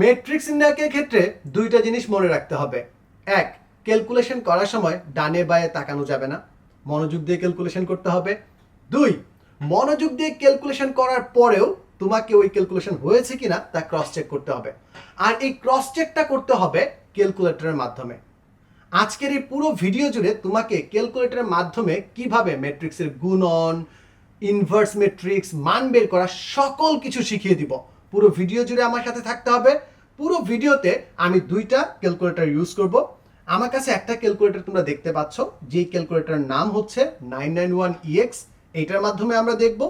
Matrix নির্ণায়কের ক্ষেত্রে দুইটা জিনিস মনে রাখতে হবে। এক ক্যালকুলেশন করার সময় ডানে বায়ে তাকানো যাবে না। মনোযোগ দিয়ে ক্যালকুলেশন করতে হবে। দুই, মনোযোগ দিয়ে ক্যালকুলেশন করার পরেও তোমাকে ওই ক্যালকুলেশন হয়েছে কিনা তা ক্রস চেক করতে হবে। আর এই ক্রস চেকটা করতে হবে ক্যালকুলেটরের মাধ্যমে। আজকের এই পুরো ভিডিও জুড়ে তোমাকে ক্যালকুলেটরের মাধ্যমে কীভাবে ম্যাট্রিক্সের গুণন ইনভার্স ম্যাট্রিক্স মান বের করা সকল কিছু শিখিয়ে দিব। পুরো ভিডিও জুড়ে আমার সাথে থাকতে হবে। পুরো ভিডিওতে আমি দুইটা ক্যালকুলেটর ইউজ করব। আমার কাছে একটা ক্যালকুলেটর তোমরা দেখতে পাচ্ছ। যে ক্যালকুলেটরের নাম হচ্ছে নাইন নাইন ওয়ান ইএক্স এইটার মাধ্যমে আমরা দেখব।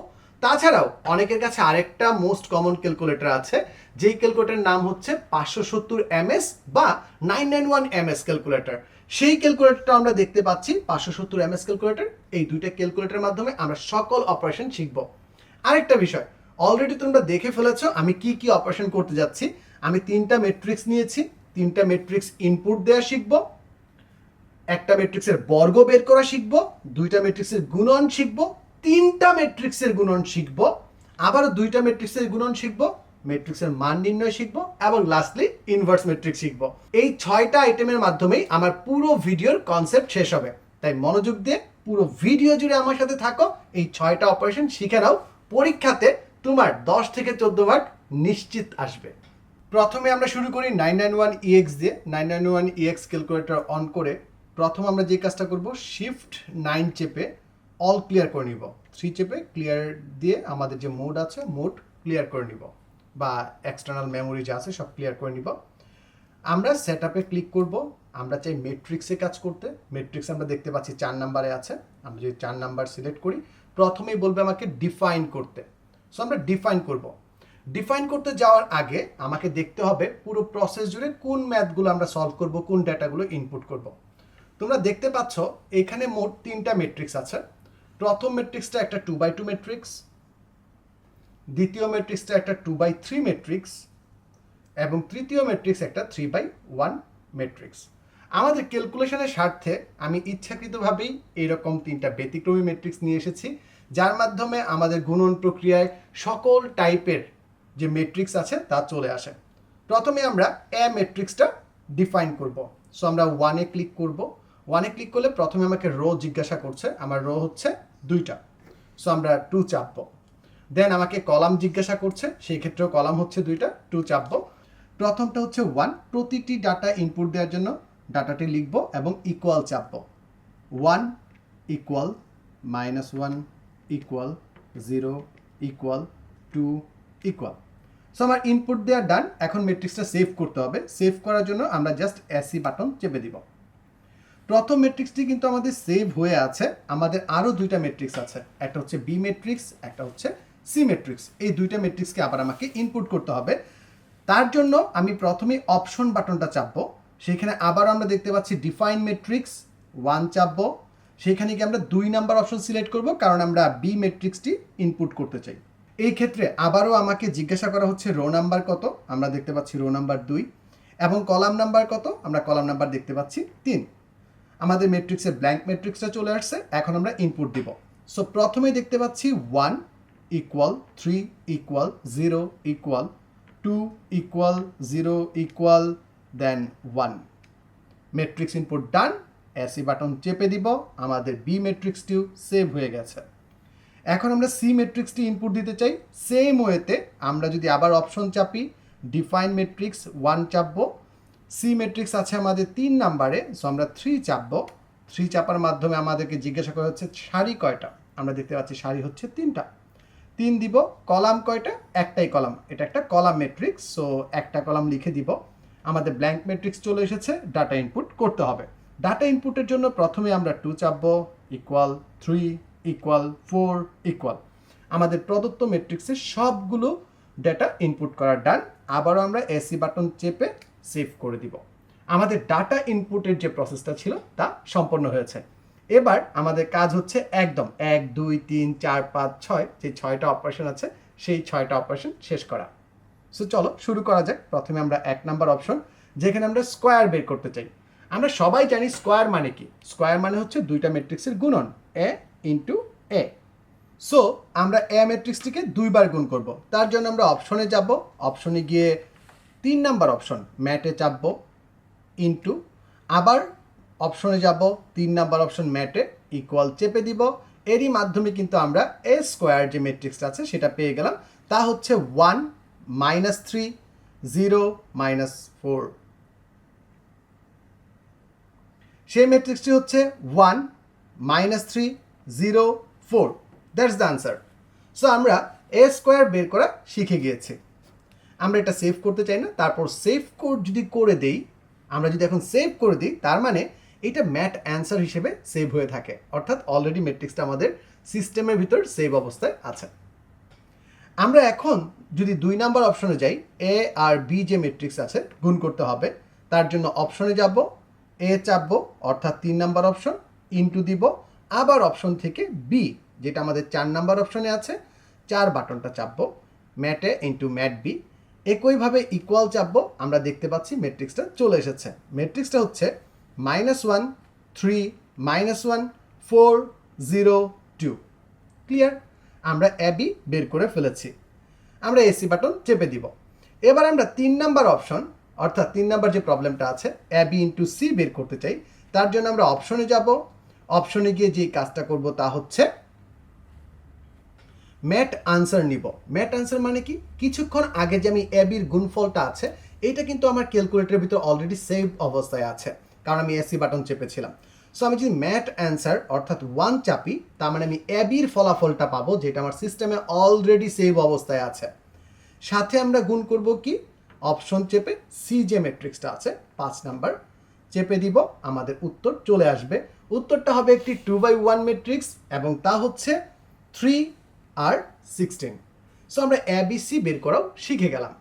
তাছাড়াও অনেকের কাছে আরেকটা মোস্ট কমন ক্যালকুলেটর আছে। যেই ক্যালকুলেটরের নাম হচ্ছে পাঁচশো সত্তর এমএস বা nine nine one MS calculator সেই ক্যালকুলেটরটা আমরা দেখতে পাচ্ছি, পাঁচশো সত্তর এমএস ক্যালকুলেটর এই দুইটা ক্যালকুলেটরের মাধ্যমে আমরা সকল অপারেশন শিখব। আরেকটা বিষয় অলরেডি তোমরা দেখে ফেলেছ, আমি কি কি অপারেশন করতে যাচ্ছি। আমি তিনটা ম্যাট্রিক্স নিয়েছি, তিনটা ম্যাট্রিক্স ইনপুট দেওয়া শিখব, একটা ম্যাট্রিক্সের বর্গ বের করা শিখব, দুইটা ম্যাট্রিক্সের গুণন শিখব, তিনটা ম্যাট্রিক্সের গুণন শিখব আবারও দুইটা ম্যাট্রিক্সের গুণন শিখব ম্যাট্রিক্সের মান নির্ণয় শিখব, এবং লাস্টলি ইনভার্স ম্যাট্রিক্স শিখব। এই ছয়টা আইটেমের মাধ্যমেই আমার পুরো ভিডিওর কনসেপ্ট শেষ হবে। তাই মনোযোগ দিয়ে পুরো ভিডিও জুড়ে আমার সাথে থাকো, এই ছয়টা অপারেশন শিখে নাও, পরীক্ষাতে তোমার দশ থেকে চোদ্দ মার্ক নিশ্চিত আসবে। প্রথমে আমরা শুরু করি নাইন নাইন ওয়ান ইএক্স দিয়ে। Nine nine one EX calculator on করে প্রথম আমরা যে কাজটা করব শিফট নাইন চেপে অল ক্লিয়ার করে নিব। থ্রি চেপে ক্লিয়ার দিয়ে আমাদের যে মোড আছে মোড ক্লিয়ার করে নিব। বা এক্সটার্নাল মেমোরি যা আছে সব ক্লিয়ার করে নিব। আমরা সেট আপে ক্লিক করব। আমরা চাই মেট্রিক্সে কাজ করতে। মেট্রিক্স আমরা দেখতে পাচ্ছি চার নাম্বারে আছে। আমরা যদি চার নাম্বার সিলেক্ট করি, প্রথমেই বলবে আমাকে ডিফাইন করতে। সো আমরা ডিফাইন করব। ডিফাইন করতে যাওয়ার আগে আমাকে দেখতে হবে পুরো প্রসেস জুড়ে কোন ম্যাথগুলো আমরা সলভ করব, কোন ডেটাগুলো ইনপুট করব। তোমরা দেখতে পাচ্ছ, এখানে মোট তিনটা মেট্রিক্স আছে। প্রথম মেট্রিক্সটা একটা টু বাই টু মেট্রিক্স দ্বিতীয় মেট্রিক্সটা একটা টু বাই থ্রি মেট্রিক্স এবং তৃতীয় মেট্রিক্স একটা থ্রি বাই ওয়ান মেট্রিক্স আমাদের ক্যালকুলেশনের স্বার্থে আমি ইচ্ছাকৃতভাবেই এরকম তিনটা ব্যতিক্রমী মেট্রিক্স নিয়ে এসেছি। যার মাধ্যমে আমাদের গুণন প্রক্রিয়ায় সকল টাইপের যে মেট্রিক্স আছে তা চলে আসে। প্রথমে আমরা এ মেট্রিক্সটা ডিফাইন করব। সো আমরা ওয়ানে ক্লিক করব। ওয়ানে ক্লিক করলে প্রথমে আমাকে রো জিজ্ঞাসা করছে। আমার রো হচ্ছে দুইটা। সো আমরা টু চাপবো। দেন আমাকে কলাম জিজ্ঞাসা করছে। সেই ক্ষেত্রেও কলাম হচ্ছে দুইটা টু চাপবো। প্রথমটা হচ্ছে ওয়ান প্রতিটি ডাটা ইনপুট দেওয়ার জন্য ডাটাটি লিখব এবং ইকুয়াল চাপবো। One equal minus one equal zero equal two equal so আমার ইনপুট দেওয়া ডান এখন মেট্রিক্সটা সেভ করতে হবে। সেভ করার জন্য আমরা জাস্ট এসি বাটন চেপে দিব। প্রথম মেট্রিক্সটি কিন্তু আমাদের সেভ হয়ে আছে। আমাদের আরও দুইটা মেট্রিক্স আছে। একটা হচ্ছে বি মেট্রিক্স একটা হচ্ছে সি মেট্রিক্স এই দুইটা মেট্রিক্সকে আবার আমাকে ইনপুট করতে হবে। তার জন্য আমি প্রথমে অপশন বাটনটা চাপবো। সেখানে আবার আমরা দেখতে পাচ্ছি ডিফাইন মেট্রিক্স ওয়ান চাপবো। সেখানে গিয়ে আমরা দুই নাম্বার অপশন সিলেক্ট করব, কারণ আমরা বি মেট্রিক্সটি ইনপুট করতে চাই। এই ক্ষেত্রে আবারও আমাকে জিজ্ঞাসা করা হচ্ছে রো নাম্বার কত? আমরা দেখতে পাচ্ছি রো নাম্বার দুই। এবং কলাম নাম্বার কত? আমরা কলাম নাম্বার দেখতে পাচ্ছি তিন। আমাদের মেট্রিক্সের ব্ল্যাঙ্ক মেট্রিক্সটা চলে আসছে, এখন আমরা ইনপুট দিব। সো প্রথমে দেখতে পাচ্ছি one equal three equal zero equal two equal zero equal then one matrix input done AC button চেপে দিব, আমাদের বি মেট্রিক্সটিও সেভ হয়ে গেছে। এখন আমরা সি মেট্রিক্সটি ইনপুট দিতে চাই। সেম ওয়েতে আমরা যদি আবার অপশন চাপি ডিফাইন মেট্রিক্স ওয়ান চাপবো। সি মেট্রিক্স আছে আমাদের তিন নাম্বারে সো আমরা থ্রি চাপবো। থ্রি চাপার মাধ্যমে আমাদেরকে জিজ্ঞাসা করা হচ্ছে, সারি কয়টা? আমরা দেখতে পাচ্ছি সারি হচ্ছে তিনটা। তিন দিব, কলাম কয়টা? একটাই কলাম। এটা একটা কলাম মেট্রিক্স সো একটা কলাম লিখে দিব। আমাদের ব্ল্যাঙ্ক মেট্রিক্স চলে এসেছে ডাটা ইনপুট করতে হবে। ডাটা ইনপুটের জন্য প্রথমে আমরা টু চাপবো equal three equal four equal আমাদের প্রদত্ত মেট্রিক্সের সবগুলো ডেটা ইনপুট করার ডান আবারও আমরা এসি বাটন চেপে সেভ করে দিব। আমাদের ডাটা ইনপুটের যে প্রসেসটা ছিল, তা সম্পন্ন হয়েছে। এবার আমাদের কাজ হচ্ছে একদম এক, দুই, তিন, চার, পাঁচ, ছয়, যে ছয়টা অপারেশন আছে, সেই ছয়টা অপারেশন শেষ করা। সো চলো শুরু করা যাক। প্রথমে আমরা এক নাম্বার অপশন যেখানে আমরা স্কোয়ার বের করতে চাই। আমরা সবাই জানি স্কোয়ার মানে কি? স্কোয়ার মানে হচ্ছে দুইটা ম্যাট্রিক্সের গুণন, এ ইন্টু এ। সো, আমরা এ ম্যাট্রিক্সটিকে দুইবার গুণ করব। তার জন্য আমরা অপশনে যাব। অপশনে গিয়ে তিন নাম্বার অপশন, ম্যাটে চাপব, ইন্টু। আবার অপশনে যাব, তিন নাম্বার অপশন, ম্যাটে ইকুয়াল চেপে দিব। এরই মাধ্যমে কিন্তু আমরা এ স্কোয়ার যে ম্যাট্রিক্সটা আছে সেটা পেয়ে গেলাম। তা হচ্ছে one minus three, zero minus four. সেই ম্যাট্রিক্সটি হচ্ছে one minus three zero four that's the answer so আমরা এ স্কোয়ার বের করা শিখে গিয়েছি। আমরা এটা সেভ করতে চাই না। তারপর সেভ কোড যদি করে দেই, আমরা যদি এখন সেভ করে দিই, তার মানে এটা ম্যাট অ্যান্সার হিসেবে সেভ হয়ে থাকে। অর্থাৎ অলরেডি ম্যাট্রিক্সটা আমাদের সিস্টেমের ভিতর সেভ অবস্থায় আছে। আমরা এখন যদি দুই নাম্বার অপশনে যাই এ আর বি যে ম্যাট্রিক্স আছে, গুণ করতে হবে। তার জন্য অপশনে যাব। এ চাপবো, অর্থাৎ তিন নাম্বার অপশন ইনটু দিব। আবার অপশন থেকে বি যেটা আমাদের চার নাম্বার অপশনে আছে, চার বাটনটা চাপবো mat A into mat B একইভাবে ইকুয়াল চাপবো, আমরা দেখতে পাচ্ছি ম্যাট্রিক্সটা চলে এসেছে। ম্যাট্রিক্সটা হচ্ছে minus one three minus one four zero two clear আমরা অ্যাবি বের করে ফেলেছি। আমরা এসি বাটন চেপে দিব। এবার আমরা তিন নাম্বার অপশন অর্থাৎ তিন নাম্বার যে প্রবলেমটা আছে অ্যাবি ইন্টু সি বের করতে চাই, তার জন্য আমরা অপশনে যাব। অপশনে গিয়ে যে কাজটা করব তা হচ্ছে ম্যাট আনসার নিব। ম্যাট আনসার মানে কি? কিছুক্ষণ আগে যে আমি অ্যাবির গুণফলটা আছে, এটা কিন্তু আমার ক্যালকুলেটরের ভিতর অলরেডি সেভ অবস্থায় আছে, কারণ আমি এসি বাটন চেপেছিলাম। সো আমি যদি ম্যাট অ্যান্সার অর্থাৎ ওয়ান চাপি, তার মানে আমি অ্যাবির ফলাফলটা পাবো, যেটা আমার সিস্টেমে অলরেডি সেভ অবস্থায় আছে। সাথে আমরা গুণ করব কি? অপশন চেপে সি যে ম্যাট্রিক্সটা আছে, পাঁচ নাম্বার, চেপে দিব, আমাদের উত্তর চলে আসবে। উত্তরটা হবে একটি টু বাই ওয়ান ম্যাট্রিক্স এবং তা হচ্ছে থ্রি আর সিক্সটিন সো আমরা এবিসি বের করাও শিখে গেলাম।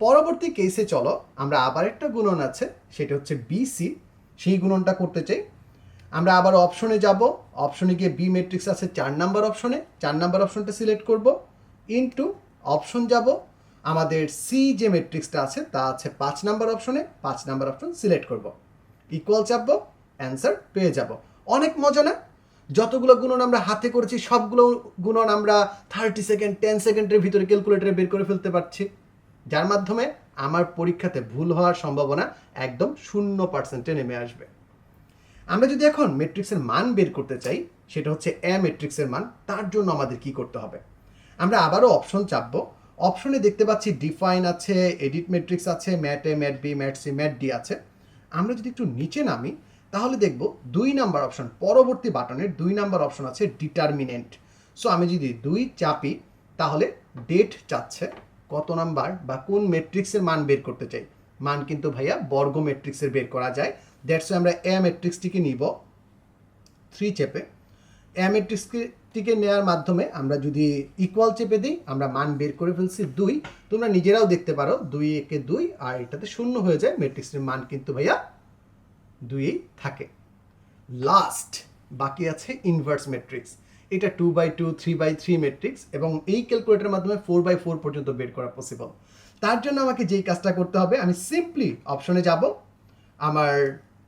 পরবর্তী কেসে চলো, আমরা আবার একটা গুণন আছে, সেটা হচ্ছে বিসি সেই গুণনটা করতে চাই। আমরা আবার অপশনে যাব অপশনে গিয়ে বি ম্যাট্রিক্স আছে, চার নাম্বার অপশনে চার নাম্বার অপশনটা সিলেক্ট করব। ইনটু অপশন যাব আমাদের সি যে ম্যাট্রিক্সটা আছে, তা আছে পাঁচ নাম্বার অপশনে পাঁচ নাম্বার অপশন সিলেক্ট করব। ইকুয়াল চাপবো অ্যান্সার পেয়ে যাব। অনেক মজা না? যতগুলো গুণন আমরা হাতে করেছি, সবগুলো গুণন আমরা থার্টি সেকেন্ড টেন সেকেন্ডের ভিতরে ক্যালকুলেটরে বের করে ফেলতে পারছি। যার মাধ্যমে আমার পরীক্ষাতে ভুল হওয়ার সম্ভাবনা একদম শূন্য পার্সেন্টে নেমে আসবে। আমরা যদি এখন ম্যাট্রিক্সের মান বের করতে চাই, সেটা হচ্ছে এ ম্যাট্রিক্সের মান, তার জন্য আমাদের কি করতে হবে? আমরা আবারও অপশন চাপবো অপশনে দেখতে পাচ্ছি ডিফাইন আছে এডিট ম্যাট্রিক্স আছে mat A mat B mat C mat D আছে। আমরা যদি একটু নিচে নামি, তাহলে দেখব দুই নাম্বার অপশন পরবর্তী বাটনের দুই নাম্বার অপশন আছে ডিটারমিনেন্ট সো আমি যদি দুই চাপি, তাহলে ডেট চাচ্ছে, কত নাম্বার বা কোন ম্যাট্রিক্সের মান বের করতে চাই। মান কিন্তু ভাইয়া বর্গ ম্যাট্রিক্সের বের করা যায়। দ্যাটস আমরা এ ম্যাট্রিক্সটিকে নিব থ্রি চেপে। এ ম্যাট্রিক্সটিকে নেওয়ার মাধ্যমে আমরা যদি ইকুয়াল চেপে দিই, আমরা মান বের করে ফেলছি দুই, তোমরা নিজেরাও দেখতে পারো, দুই একে দুই, আর এটাতে শূন্য হয়ে যায় ম্যাট্রিক্সের মান কিন্তু ভাইয়া দুইই থাকে। লাস্ট বাকি আছে ইনভার্স ম্যাট্রিক্স এটা two by two three by three matrix এবং এই ক্যালকুলেটরের মাধ্যমে ফোর বাই ফোর পর্যন্ত বের করা পসিবল তার জন্য আমাকে যেই কাজটা করতে হবে, আমি সিম্পলি অপশনে যাব। আমার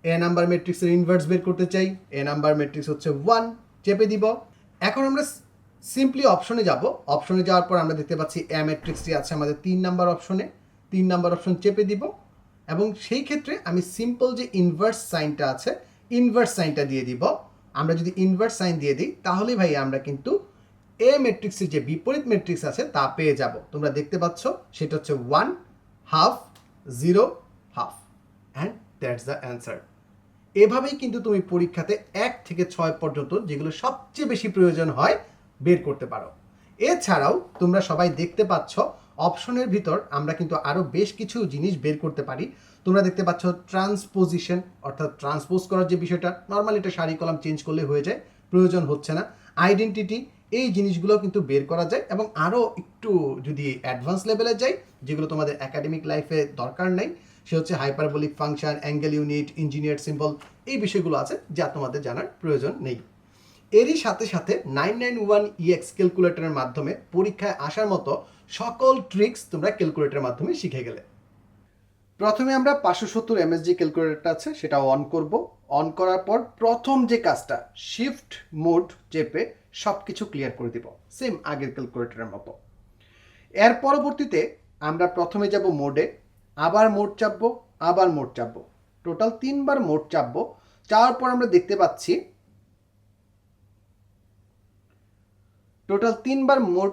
এ নাম্বার ম্যাট্রিক্সের ইনভার্স বের করতে চাই। এ নাম্বার ম্যাট্রিক্স হচ্ছে ওয়ান চেপে দিব। এখন আমরা সিম্পলি অপশনে যাব। অপশনে যাওয়ার পর আমরা দেখতে পাচ্ছি এ ম্যাট্রিক্সটি আছে আমাদের তিন নাম্বার অপশনে তিন নাম্বার অপশন চেপে দিব। এবং সেই ক্ষেত্রে আমি সিম্পল যে ইনভার্স সাইনটা আছে ইনভার্স সাইনটা দিয়ে দিব। আমরা যদি ইনভার্স সাইন দিয়ে দিই তাহলে ভাই আমরা কিন্তু এ ম্যাট্রিক্সের যে বিপরীত ম্যাট্রিক্স আছে, তা পেয়ে যাব। তোমরা দেখতে পাচ্ছ, সেটা হচ্ছে one half zero half and that's the answer এভাবেই কিন্তু তুমি পরীক্ষাতে এক থেকে ছয় পর্যন্ত যেগুলো সবচেয়ে বেশি প্রয়োজন হয় বের করতে পারো। এছাড়াও তোমরা সবাই দেখতে পাচ্ছ, অপশনের ভিতর আমরা কিন্তু আরও বেশ কিছু জিনিস বের করতে পারি। তোমরা দেখতে পাচ্ছ ট্রান্সপোজিশন, অর্থাৎ ট্রান্সপোজ করার যে বিষয়টা, নর্মালি এটা সারি কলাম চেঞ্জ করলে হয়ে যায়, প্রয়োজন হচ্ছে না। আইডেন্টিটি, এই জিনিসগুলো কিন্তু বের করা যায় এবং আরও একটু যদি অ্যাডভান্স লেভেলে যাই, যেগুলো তোমাদের একাডেমিক লাইফে দরকার নেই সে হচ্ছে hyperbolic function angle unit engineer symbol এই বিষয়গুলো আছে যা তোমাদের জানার প্রয়োজন নেই। এরই সাথে সাথে নাইন নাইন ওয়ান ইএক্স ক্যালকুলেটরের মাধ্যমে পরীক্ষায় আসার মতো সকল ট্রিক্স তোমরা ক্যালকুলেটরের মাধ্যমে শিখে গেলে। প্রথমে আমরা পাঁচশো সত্তর এমএসজি ক্যালকুলেটরটা আছে, সেটা অন করব। অন করার পর প্রথম যে কাজটা শিফট মোড চেপে সব কিছু ক্লিয়ার করে দিব সেম আগের ক্যালকুলেটরের মতো। এর পরবর্তীতে আমরা প্রথমে যাব মোডে আবার মোট চাপবো, আবার মোট চাপবো। টোটাল তিনবার মোট চাপবো। চাওয়ার পর আমরা দেখতে পাচ্ছি টোটাল তিনবার মোট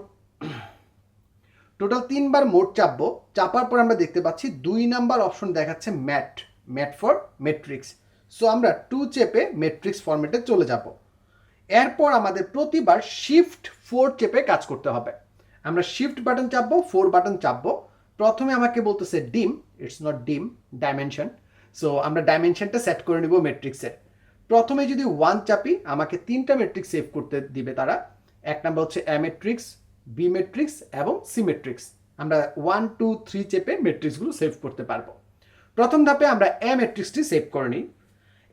টোটাল তিনবার মোট চাপবো। চাপার পর আমরা দেখতে পাচ্ছি দুই নাম্বার অপশন দেখাচ্ছে mat mat for matrix so আমরা টু চেপে মেট্রিক্স ফরম্যাটে চলে যাব। এরপর আমাদের প্রতিবার শিফট ফোর চেপে কাজ করতে হবে। আমরা শিফট বাটন চাপবো ফোর বাটন চাপবো। প্রথমে আমাকে বলতেছে dim it's not dim dimension so আমরা ডাইমেনশনটা সেট করে নিব মেট্রিক্সের প্রথমে যদি ওয়ান চাপি, আমাকে তিনটা মেট্রিক্স সেভ করতে দিবে তারা। এক নাম্বার হচ্ছে এ মেট্রিক্স বি মেট্রিক্স এবং সি মেট্রিক্স আমরা ওয়ান টু থ্রি চেপে মেট্রিক্সগুলো সেভ করতে পারব। প্রথম ধাপে আমরা এ ম্যাট্রিক্সটি সেভ করে নিই।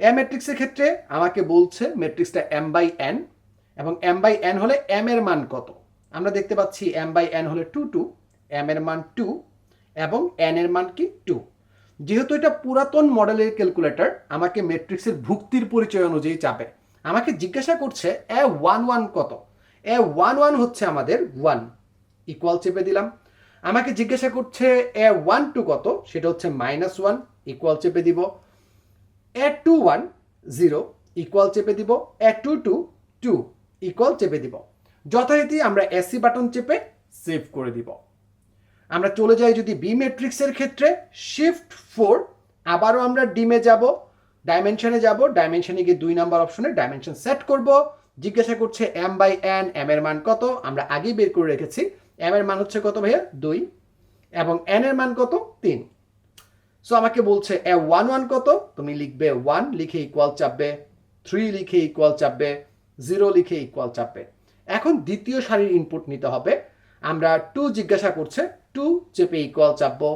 এ ম্যাট্রিক্সের ক্ষেত্রে আমাকে বলছে ম্যাট্রিক্সটা এম বাই এন এবং এম বাই এন হলে এম এর মান কত? আমরা দেখতে পাচ্ছি এম বাই এন হলে টু টু এম এর মান টু এবং এন এর মান কি টু যেহেতু এটা পুরাতন মডেলের ক্যালকুলেটর আমাকে ম্যাট্রিক্সের ভুক্তির পরিচয় অনুযায়ী চাপে। আমাকে জিজ্ঞাসা করছে এ ওয়ান ওয়ান কত? এ ওয়ান ওয়ান হচ্ছে আমাদের ওয়ান ইকুয়াল চেপে দিলাম। আমাকে জিজ্ঞাসা করছে এ ওয়ান টু কত? সেটা হচ্ছে মাইনাস ওয়ান ইকুয়াল চেপে দিব। A two one zero equal চেপে দিব। A two two two equal চেপে দিব। যথারীতি আমরা এসি বাটন চেপে সেভ করে দিব। আমরা চলে যাই যদি বি ম্যাট্রিক্সের ক্ষেত্রে শিফট ফোর আবারও আমরা ডিমে যাব ডাইমেনশনে যাব ডাইমেনশনে গিয়ে দুই নাম্বার অপশনে ডাইমেনশন সেট করব। জিজ্ঞাসা করছে এম বাই এন এম এর মান কত? আমরা আগেই বের করে রেখেছি। এম এর মান হচ্ছে কত ভাইয়া? দুই। এবং এন এর মান কত? তিন। সো আমাকে বলছে, এ ওয়ান ওয়ান কত? তুমি লিখবে ওয়ান লিখে ইকুয়াল চাপবে। থ্রি লিখে ইকুয়াল চাপবে। জিরো লিখে ইকুয়াল চাপবে। এখন দ্বিতীয় সারির ইনপুট নিতে হবে। আমরা টু জিজ্ঞাসা করছে টু চেপে ইকুয়াল চাপবো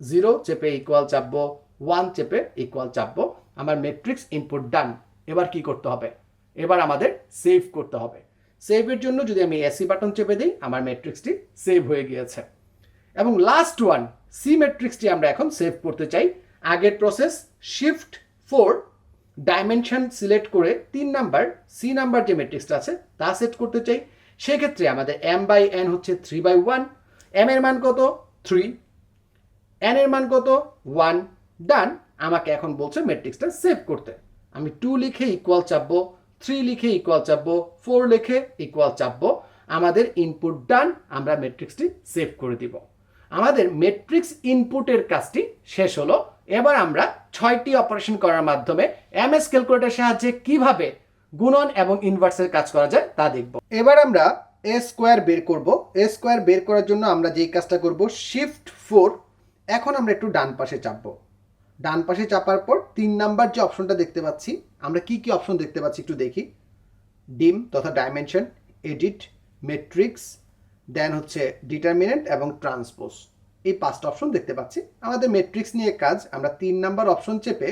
জিরো চেপে ইকুয়াল চাপবো ওয়ান চেপে ইকুয়াল চাপবো। আমার মেট্রিক্স ইনপুট ডান এবার কি করতে হবে? এবার আমাদের সেভ করতে হবে। সেভের জন্য যদি আমি এসি বাটন চেপে দিই, আমার মেট্রিক্সটি সেভ হয়ে গিয়েছে। এবং লাস্ট ওয়ান সি ম্যাট্রিক্সটি আমরা এখন সেভ করতে চাই। আগের process shift four dimension select করে তিন নাম্বার সি নাম্বার যে ম্যাট্রিক্সটা আছে, তা সেট করতে চাই। সেক্ষেত্রে আমাদের এম বাই এন হচ্ছে থ্রি বাই ওয়ান এম এর মান কত? থ্রি এন এর মান কত? ওয়ান ডান আমাকে এখন বলছে ম্যাট্রিক্সটা সেভ করতে। আমি টু লিখে ইকুয়াল চাপবো থ্রি লিখে ইকুয়াল চাপবো ফোর লিখে ইকুয়াল চাপবো। আমাদের ইনপুট ডান আমরা ম্যাট্রিক্সটি সেভ করে দিব। আমাদের মেট্রিক্স ইনপুটের কাজটি শেষ হলো। এবার আমরা ছয়টি অপারেশন করার মাধ্যমে এম এস ক্যালকুলেটর সাহায্যে কীভাবে গুণন এবং ইনভার্সের কাজ করা যায় তা দেখব। এবার আমরা এ স্কোয়ার বের করব। এ স্কোয়ার বের করার জন্য আমরা যেই কাজটা করব শিফট ফোর এখন আমরা একটু ডান পাশে চাপবো। ডান পাশে চাপার পর তিন নাম্বার যে অপশনটা দেখতে পাচ্ছি, আমরা কি কি অপশন দেখতে পাচ্ছি একটু দেখি। ডিম তথা ডাইমেনশন এডিট মেট্রিক্স দেন হচ্ছে ডিটারমিনেন্ট এবং ট্রান্সপোজ এই পাঁচটা অপশন দেখতে পাচ্ছি। আমাদের মেট্রিক্স নিয়ে কাজ, আমরা তিন নাম্বার অপশন চেপে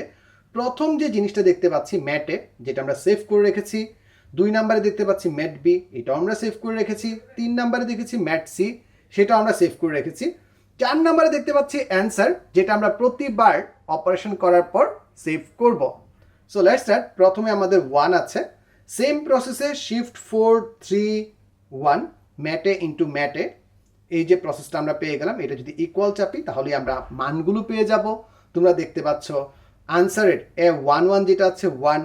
প্রথম যে জিনিসটা দেখতে পাচ্ছি ম্যাটে, যেটা আমরা সেভ করে রেখেছি দুই নাম্বারে দেখতে পাচ্ছি ম্যাট বি, এটাও আমরা সেভ করে রেখেছি। তিন নাম্বারে দেখেছি ম্যাট সি, সেটাও আমরা সেভ করে রেখেছি। চার নাম্বারে দেখতে পাচ্ছি অ্যান্সার, যেটা আমরা প্রতিবার অপারেশন করার পর সেভ করব। সো লেটস স্টার্ট প্রথমে আমাদের ওয়ান আছে। সেম প্রসেসে শিফট ফোর থ্রি ওয়ান ম্যাটে ইন্টু ম্যাটে। এই যে প্রসেসটা আমরা পেয়ে গেলাম, এটা যদি ইকুয়াল চাপি, তাহলে আমরা মানগুলো পেয়ে যাব। তোমরা দেখতে পাচ্ছ আনসারের এ ওয়ান ওয়ান যেটা আছে ওয়ান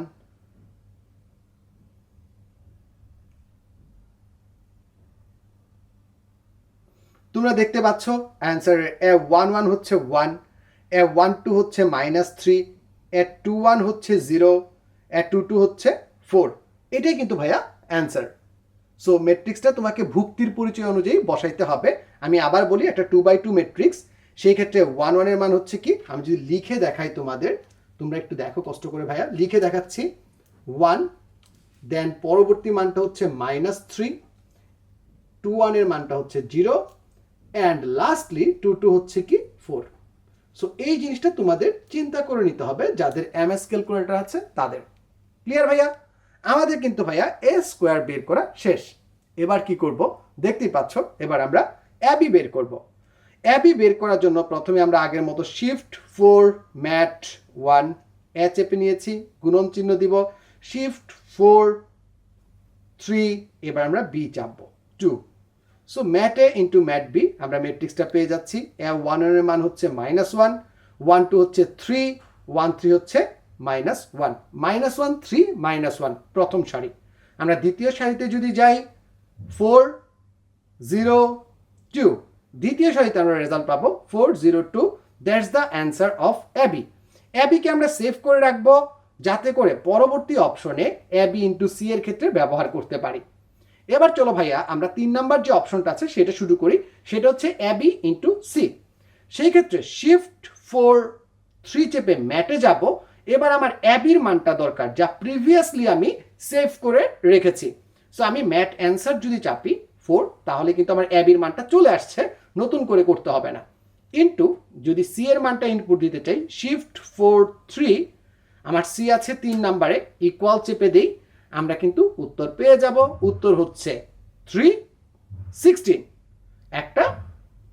তোমরা দেখতে পাচ্ছ অ্যান্সার এ ওয়ান ওয়ান হচ্ছে ওয়ান এ ওয়ান টু হচ্ছে minus three A two one হচ্ছে জিরো এ টু টু হচ্ছে ফোর এটাই কিন্তু ভাইয়া অ্যান্সার সো মেট্রিক্সটা তোমাকে ভুক্তির পরিচয় অনুযায়ী বসাইতে হবে। আমি আবার বলি, একটা টু বাই টু মেট্রিক্স সেই ক্ষেত্রে ওয়ান ওয়ানের মান হচ্ছে কি? আমি যদি লিখে দেখাই তোমাদের, তোমরা একটু দেখো কষ্ট করে ভাইয়া। লিখে দেখাচ্ছি ওয়ান দেন পরবর্তী মানটা হচ্ছে মাইনাস থ্রি টু ওয়ানের মানটা হচ্ছে zero and lastly two two হচ্ছে কি? ফোর সো এই জিনিসটা তোমাদের চিন্তা করে নিতে হবে যাদের এম এস ক্যালকুলেটর আছে, তাদের। ক্লিয়ার ভাইয়া? আমাদের কিন্তু ভাইয়া এ স্কোয়ার বের করা শেষ। এবার কি করব? দেখতেই পাচ্ছ, এবার আমরা অ্যাবি বের করব। অ্যাবি বের করার জন্য প্রথমে আমরা আগের মতো shift four mat one A চেপে নিয়েছি, গুণন চিহ্ন দিব। শিফট ফোর থ্রি এবার আমরা বি চাপবো। Two so mat A into mat B আমরা ম্যাট্রিক্সটা পেয়ে যাচ্ছি। ওয়ানের মান হচ্ছে মাইনাস ওয়ান ওয়ান টু হচ্ছে থ্রি ওয়ান থ্রি হচ্ছে minus one minus one three minus one প্রথম সারি। আমরা দ্বিতীয় সারিতে যদি যাই ফোর জিরো টু দ্বিতীয় সারিতে আমরা রেজাল্ট পাবো four zero two that's the answer of AB অ্যাবিকে আমরা সেভ করে রাখব, যাতে করে পরবর্তী অপশনে অ্যাবি ইন্টু সি এর ক্ষেত্রে ব্যবহার করতে পারি। এবার চলো ভাইয়া, আমরা তিন নাম্বার যে অপশনটা আছে সেটা শুরু করি। সেটা হচ্ছে অ্যাবি ইন্টু সি সেই ক্ষেত্রে শিফট ফোর থ্রি চেপে ম্যাটে যাব। এবার আমার অ্যাবির মানটা দরকার, যা প্রিভিয়াসলি আমি সেভ করে রেখেছি। সো আমি ম্যাট অ্যান্সার যদি চাপি ফোর তাহলে কিন্তু আমার অ্যাবির মানটা চলে আসছে, নতুন করে করতে হবে না। ইন্টু যদি সি এর মানটা ইনপুট দিতে চাই শিফট ফোর থ্রি আমার সি আছে তিন নাম্বারে ইকুয়াল চেপে দেই। আমরা কিন্তু উত্তর পেয়ে যাব। উত্তর হচ্ছে থ্রি সিক্সটিন একটা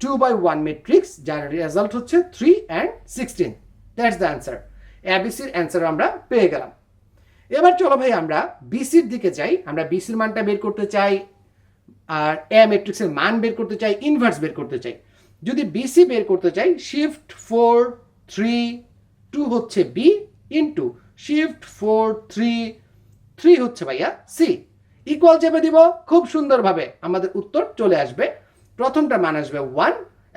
টু বাই ওয়ান মেট্রিক্স যার রেজাল্ট হচ্ছে three and sixteen that's the answer এবিসির answer আমরা পেয়ে গেলাম। এবার চলো ভাই, আমরা বিসির দিকে যাই। আমরা বিসির মানটা বের করতে চাই, আর এ ম্যাট্রিক্সের মান বের করতে চাই ইনভার্স বের করতে চাই। যদি বিসি বের করতে চাই শিফট ফোর থ্রি টু হচ্ছে B into shift four three three হচ্ছে ভাইয়া সি ইকুয়াল চেপে দিব, খুব সুন্দরভাবে আমাদের উত্তর চলে আসবে। প্রথমটা মান আসবে ওয়ান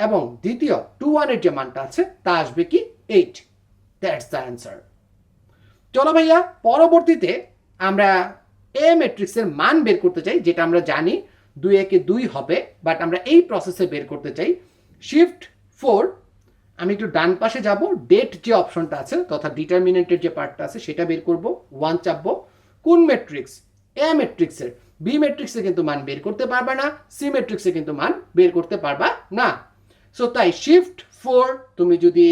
এবং দ্বিতীয় টু ওয়ানের যে মানটা আছে, তা আসবে কি এইট দ্যাটস দ্য অ্যান্সার চলো ভাইয়া, পরবর্তীতে আমরা এ ম্যাট্রিক্সের মান বের করতে চাই, যেটা আমরা জানি দুই একে দুই হবে বাট আমরা এই প্রসেসে বের করতে চাই। শিফট ফোর আমি একটু ডান পাশে যাব ডেট যে অপশনটা আছে তথা ডিটারমিনেন্টের যে পার্টটা আছে, সেটা বের করব ওয়ান চাপবো। কোন ম্যাট্রিক্স এ ম্যাট্রিক্সের বি ম্যাট্রিক্সে কিন্তু মান বের করতে পারবা না। সি ম্যাট্রিক্সে কিন্তু মান বের করতে পারবা না। সো তাই শিফট ফোর তুমি যদি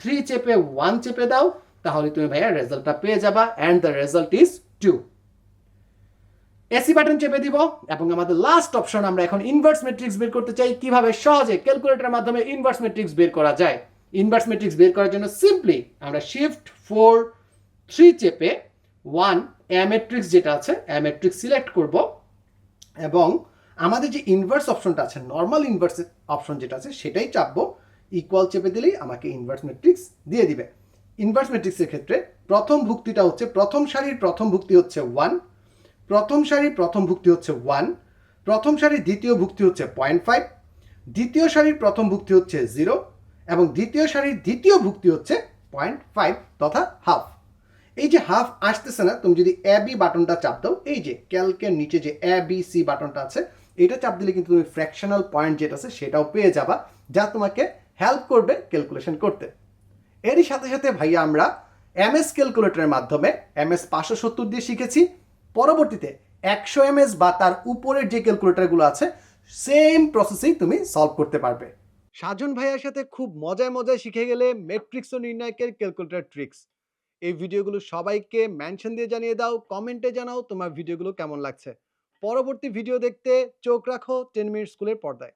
থ্রি চেপে ওয়ান চেপে দাও, তাহলে তুমি ভাইয়া রেজাল্টটা পেয়ে যাবা and the result is two AC button চেপে দিব এবং আমাদের লাস্ট অপশন আমরা এখন ইনভার্স ম্যাট্রিক্স বের করতে চাই। কীভাবে? সহজে ক্যালকুলেটরের মাধ্যমে ইনভার্স ম্যাট্রিক্স বের করা যায়। ইনভার্স ম্যাট্রিক্স বের করার জন্য সিম্পলি আমরা শিফট ফোর থ্রি চেপে ওয়ান এ ম্যাট্রিক্স যেটা আছে এ ম্যাট্রিক্স সিলেক্ট করব এবং আমাদের যে ইনভার্স অপশনটা আছে নর্মাল ইনভার্স অপশন যেটা আছে, সেটাই চাপবো। ইকুয়াল চেপে দিলেই আমাকে ইনভার্স ম্যাট্রিক্স দিয়ে দিবে। ইনভার্স ম্যাট্রিক্সের ক্ষেত্রে প্রথম ভুক্তিটা হচ্ছে, প্রথম সারির প্রথম ভুক্তি হচ্ছে ওয়ান প্রথম সারির প্রথম ভুক্তি হচ্ছে ওয়ান প্রথম সারির দ্বিতীয় ভুক্তি হচ্ছে পয়েন্ট ফাইভ দ্বিতীয় সারির প্রথম ভুক্তি হচ্ছে জিরো এবং দ্বিতীয় সারির দ্বিতীয় ভুক্তি হচ্ছে পয়েন্ট ফাইভ তথা হাফ এই যে হাফ আসতেছে না, তুমি যদি এ, বি বাটনটা চাপ দাও, এই যে ক্যালকের নিচে যে এ, বি, সি বাটনটা আছে, এটা চাপ দিলে কিন্তু তুমি ফ্র্যাকশনাল পয়েন্ট যেটা আছে, সেটাও পেয়ে যাবা, যা তোমাকে হেল্প করবে ক্যালকুলেশন করতে। এরই সাথে সাথে ভাইয়া আমরা এম এস ক্যালকুলেটরের মাধ্যমে এম এস পাঁচশো সত্তর দিয়ে শিখেছি। পরবর্তীতে একশো এম এস বা তার উপরের যে ক্যালকুলেটরগুলো আছে সেম প্রসেসেই তুমি সলভ করতে পারবে। সাজন ভাইয়ার সাথে খুব মজায় মজায় শিখে গেলে ম্যাট্রিক্স ও নির্ণায়কের ক্যালকুলেটর ট্রিক্স এই ভিডিওগুলো সবাইকে মেনশন দিয়ে জানিয়ে দাও কমেন্টে জানাও তোমার ভিডিওগুলো কেমন লাগছে। পরবর্তী ভিডিও দেখতে চোখ রাখো টেন মিনিট স্কুলের পর্দায়।